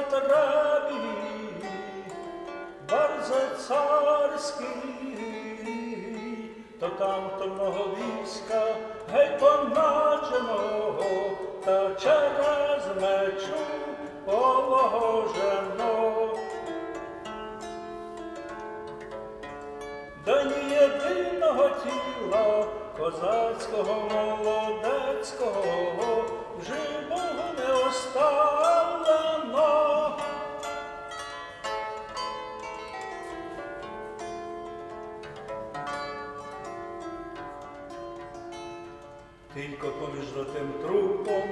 по траві, царський, то там то мого війська, гей поначеного, та через мечу положено. До ні єдиного тіла козацького молодецького живого не осталось. Тільки поміж тим трупом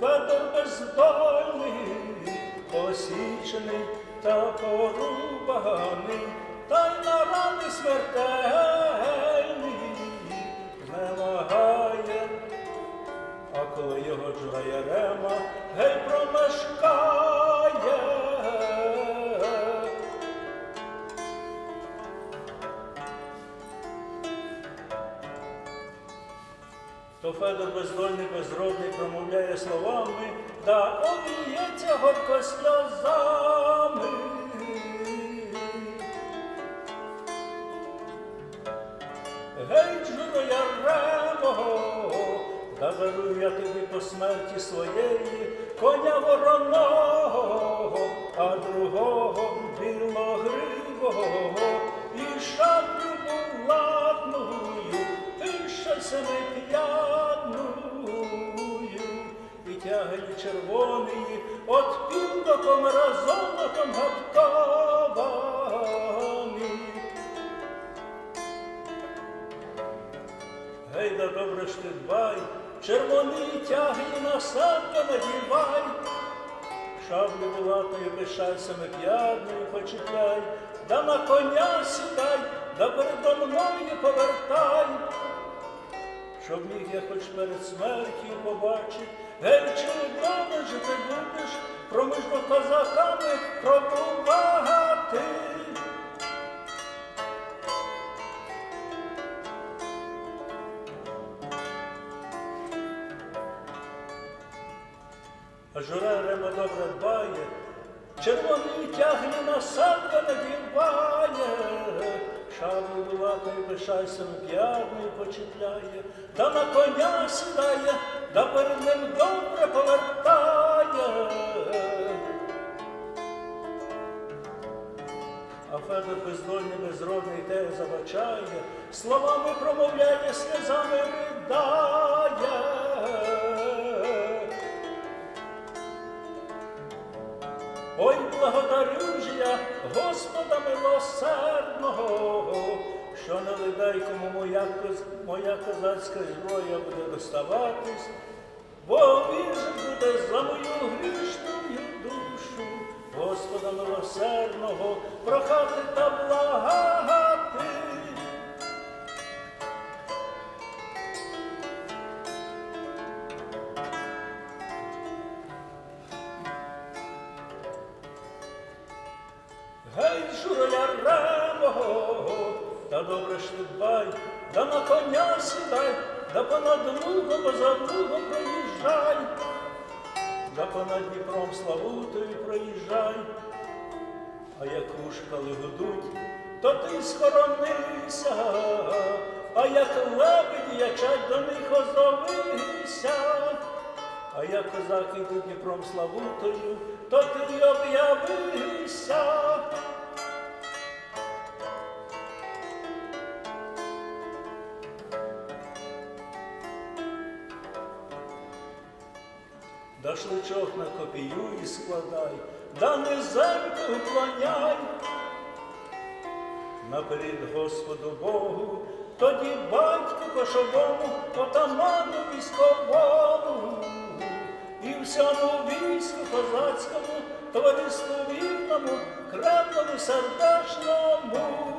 Федор бездольний, посічений та порубаний, та й на рани смертельні не вагає, а коли його джурає рема, гей промешкає. Федор бездольний, безродний промовляє словами, да обіється горько сльозами. Гей, джуро яремого, да дарую я тобі по смерті своєї коня вороного, а другого білогривого і шаблю булатную, і ще семип'ядную, і тягелі червоної, от півдоком разом гаптований. Гей, да добре ж ти дбай, червоний тяги на себе надівай, шаблю булатою пишайся п'ядною почіпляй, да на коня сідай, да передо мною повертай, щоб міг я хоч перед смертю побачить, гей, добре ж ти будеш проміж козаками пробувати. А жура рема добре дбає, червоний тягне на себе надіває, шаблю булатою пишайся п'ядною почіпляє, та на коня сідає, да перед ним добре повертає. А Федор бездольний, безродний те забачає, словами промовляє, сльозами ридає. Ой, благодарю ж я Господа милосердного, що не ледай кому моя, моя козацька зброя буде доставатись, бо він буде за мою грішною душу, Господа милосердного, прохати та благати. Гей, журоля ремого, та добре дбай, да на коня сідай, да понад лугом, бо за лугом проїжджай, да понад Дніпром Славутою проїжджай, а як ушкали гудуть, то ти схоронися, а як лебеді ячать до них озовися. А як козаки йдуть Дніпром Славутою, то ти об'явися. Да шличок на копію і складай, да низенько уклоняй. Наперед Господу Богу, тоді батьку кошовому, отаману військовому, і всьому війську козацькому, товариству вірному, крепному сердечному.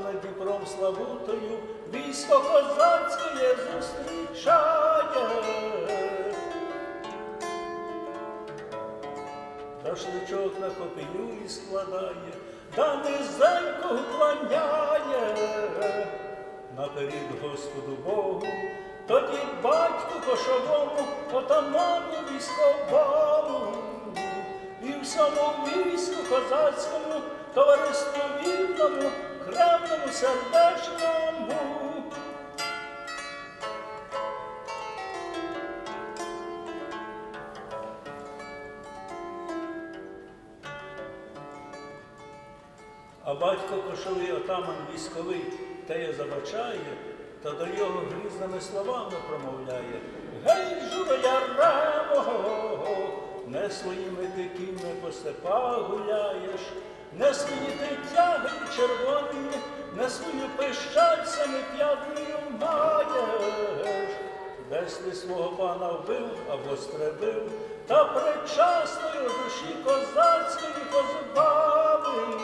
А понад Дніпром Славутою військо козацьке зустрічає. Та шличок на копію і складає, да низенько вклоняє. наперед Господу Богу, тоді батьку кошовому, отаману військовому, і всьому війську козацькому, товариству вільному, кремному сердечному. А батько кошовий отаман військовий теє забачає, та до його грізними словами промовляє. Гей, журояра мого, не своїми ти кіньми по степах гуляєш, не свої ти тяги червоні, не свою пищать семип'ятною маєш. Десь ти свого пана вбив або стребив, та предчасної душі козацької позбавив.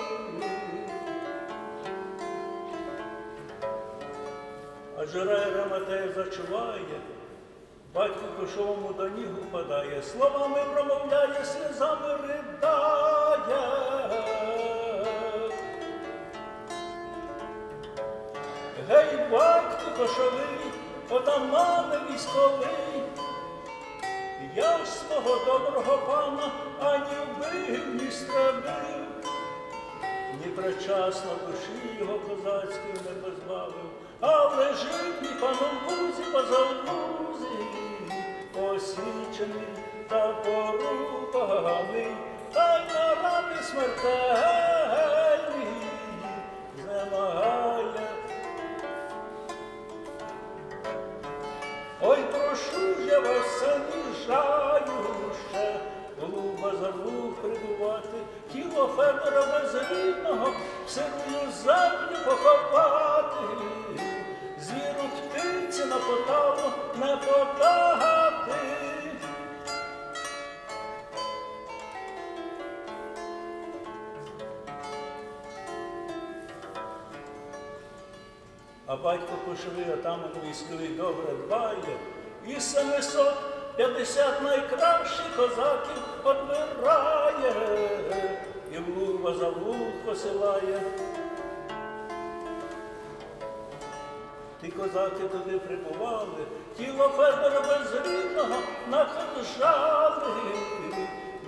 Адже райра Матея зачуває, батько кошовому до ніг упадає, словами промовляє, сльозами ридає. Батько кошовий, отамане військовий, я свого доброго пана ані вбив, ні стребив, ні причасно душі його козацької не позбавив, а лежить мій пан у лузі поза лузі, освічений та порубаний, та й на рани смертельні прошу ж я вас, все ніжаю ще, голуба забув прибувати, тіло Федора безрідного, в землю поховати, звіру птиці на поталу не подати. А батько кошовий отаман військовий добре дбає, і 750 найкращих козаків одбирає, і в лурва за луг посилає. Ті козаки туди прибували, тіло Федора безрідного находжали,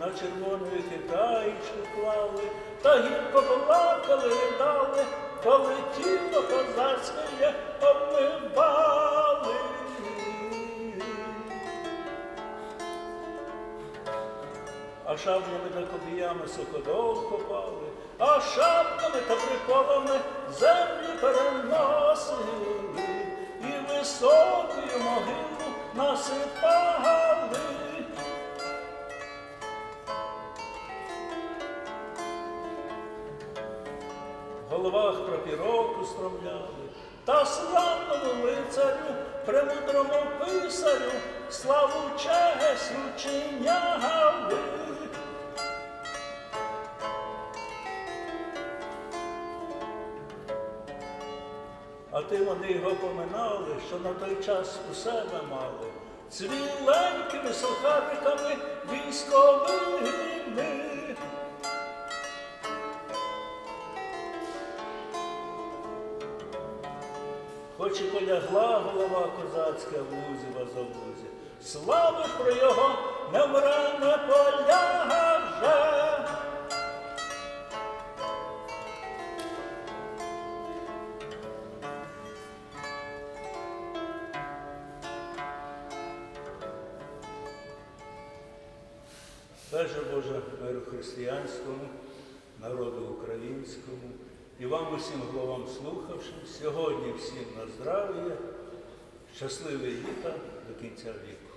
на червоної китайчку клали, та гірко плакали, ридали, коли тіло козацьке обмивали. А шаблями та копіями суходол копали, а шапками та приколами землю переносили і високою могилу насипали. В головах пропірок устромляли, та славному лицарю, премудрому писарю, славу честь учиняли. А ти вони його поминали, що на той час у себе мали, цвіленькими сухариками військовими. Хоч і полягла голова козацька в лузі возовузі, слава про його не вмре, не поляже. Боже Боже, миру християнському, народу українському і вам усім головам слухавшим, сьогодні всім на здрав'я, щасливі літа до кінця віку.